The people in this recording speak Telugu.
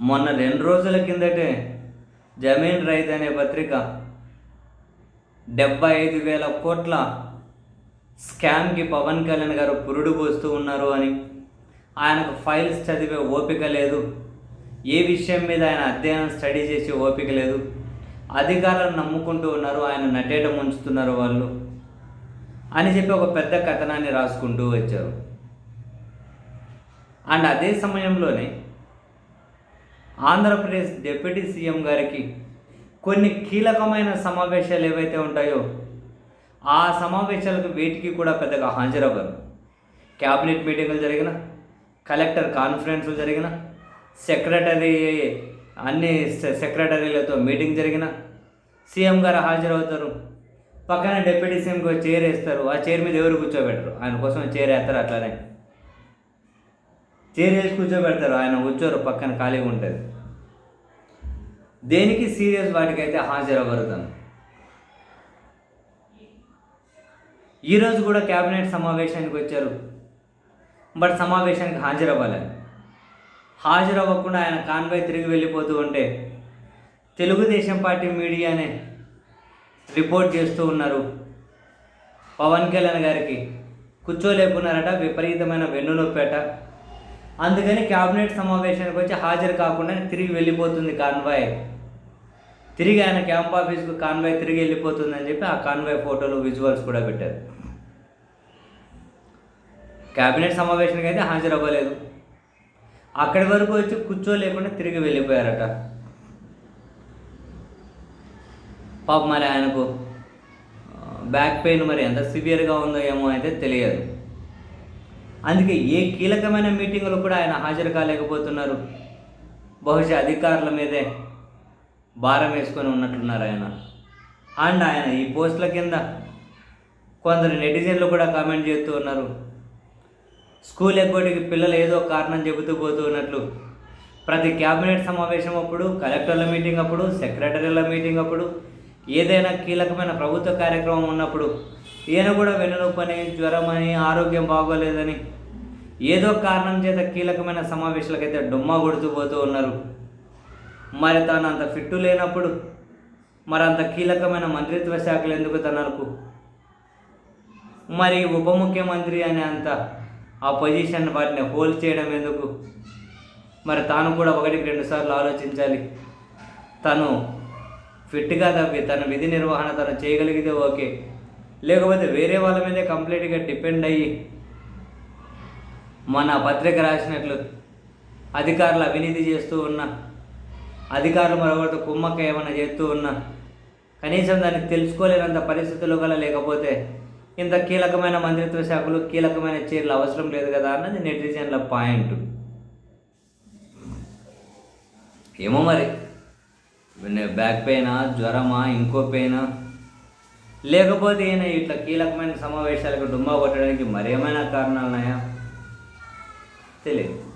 మొన్న రెండు రోజుల కిందటే జమీన్ రైతు అనే పత్రిక డెబ్బై ఐదు వేల కోట్ల స్కామ్కి పవన్ కళ్యాణ్ గారు పురుడు పోస్తూ ఉన్నారు అని ఆయనకు ఫైల్స్ చదివే ఓపిక లేదు. ఏ విషయం మీద ఆయన అధ్యయనం స్టడీ చేసే ఓపిక లేదు. అధికారులను నమ్ముకుంటూ ఉన్నారు ఆయన నటేట ముంచుతున్నారు వాళ్ళు అని చెప్పి ఒక పెద్ద కథనాన్ని రాసుకుంటూ వచ్చారు. అండ్ అదే సమయంలోనే ఆంధ్రప్రదేశ్ డిప్యూటీ సీఎం గారికి కొన్ని కీలకమైన సమావేశాలు ఏవైతే ఉంటాయో ఆ సమావేశాలకు వీటికి కూడా పెద్దగా హాజరవ్వరు. క్యాబినెట్ మీటింగులు జరిగిన కలెక్టర్ కాన్ఫరెన్స్లు జరిగిన సెక్రటరీ అన్ని సెక్రటరీలతో మీటింగ్ జరిగిన సీఎం గారు హాజరవుతారు. పక్కన డిప్యూటీ సీఎంకి చైర్ వేస్తారు. ఆ చైర్ మీద ఎవరు కూర్చోబెట్టరు. ఆయన కోసం చైర్ వేస్తారు అట్లానే. చైర్ వేసి కూర్చోబెడతారు. ఆయన కూర్చోరు పక్కన ఖాళీగా ఉంటుంది. దేనికి సీరియస్ వాటికైతే హాజరవ్వరు తను ఈరోజు కూడా క్యాబినెట్ సమావేశానికి వచ్చారు. బట్ సమావేశానికి హాజరవ్వాలి హాజరవ్వకుండా ఆయన కాన్వాయ్ తిరిగి వెళ్ళిపోతూ ఉంటే తెలుగుదేశం పార్టీ మీడియానే రిపోర్ట్ చేస్తూ ఉన్నారు. పవన్ కళ్యాణ్ గారికి. కూర్చోలేకున్నారట. విపరీతమైన వెన్నునొప్పేట అందుకని క్యాబినెట్ సమావేశానికి వచ్చి హాజరు కాకుండా తిరిగి వెళ్ళిపోతుంది కాన్వాయ్. తిరిగి ఆయన క్యాంప్ ఆఫీస్కు కాన్వాయ్ తిరిగి వెళ్ళిపోతుందని చెప్పి ఆ కాన్వాయ్ ఫోటోలు విజువల్స్ కూడా పెట్టారు. క్యాబినెట్ సమావేశానికి అయితే హాజరు అవ్వలేదు అక్కడి వరకు వచ్చి కూర్చోలేకుండా తిరిగి వెళ్ళిపోయారట. పాప మరి ఆయనకు బ్యాక్ పెయిన్ మరి ఎంత సివియర్గా ఉందో ఏమో అయితే తెలియదు. అందుకే ఏ కీలకమైన మీటింగులు కూడా ఆయన హాజరు కాలేకపోతున్నారు. బహుశా అధికారుల మీదే భారం వేసుకొని ఉన్నట్లున్నారు ఆయన. అండ్ ఆయన ఈ పోస్టుల కింద కొందరు నెటిజన్లు కూడా కామెంట్ చేస్తూ ఉన్నారు. స్కూల్ ఎగ్గొటికి పిల్లలు ఏదో కారణం చెబుతూ పోతూ ఉన్నట్లు. ప్రతి క్యాబినెట్ సమావేశం అప్పుడు కలెక్టర్ల మీటింగ్ అప్పుడు సెక్రటరీల మీటింగ్ అప్పుడు ఏదైనా కీలకమైన ప్రభుత్వ కార్యక్రమం ఉన్నప్పుడు ఈయన కూడా వెన్నునొప్పని జ్వరం అని ఆరోగ్యం బాగోలేదని ఏదో కారణం చేత కీలకమైన సమావేశాలకైతే డుమ్మా కొడుతూ పోతూ ఉన్నారు. మరి తాను అంత ఫిట్టు లేనప్పుడు మరి అంత కీలకమైన మంత్రిత్వ శాఖలు ఎందుకు తనకు? మరి ఉప ముఖ్యమంత్రి అనే అంత ఆ పొజిషన్ వాటిని హోల్డ్ చేయడం ఎందుకు? మరి తాను కూడా ఒకటికి రెండు సార్లు ఆలోచించాలి. తను ఫిట్గా తప్పి తన విధి నిర్వహణ తను చేయగలిగితే ఓకే. లేకపోతే వేరే వాళ్ళ మీదే కంప్లీట్గా డిపెండ్ అయ్యి మన పత్రిక రాసినట్లు అధికారులు అవినీతి చేస్తూ ఉన్నా అధికారులు మరొకరితో కుమ్మక్క ఏమైనా చేస్తూ ఉన్నా కనీసం దాన్ని తెలుసుకోలేనంత పరిస్థితులు గల లేకపోతే ఇంత కీలకమైన మంత్రిత్వ శాఖలు కీలకమైన చీరలు అవసరం లేదు కదా అన్నది నెటిజన్ల పాయింట్. ఏమో మరి. బ్యాక్ పెయినా జ్వరమా ఇంకో పెయినా లేకపోతే ఈయన ఇట్లా కీలకమైన సమావేశాలకు డుమ్మా కొట్టడానికి మరేమైనా కారణాలున్నాయా తెలియదు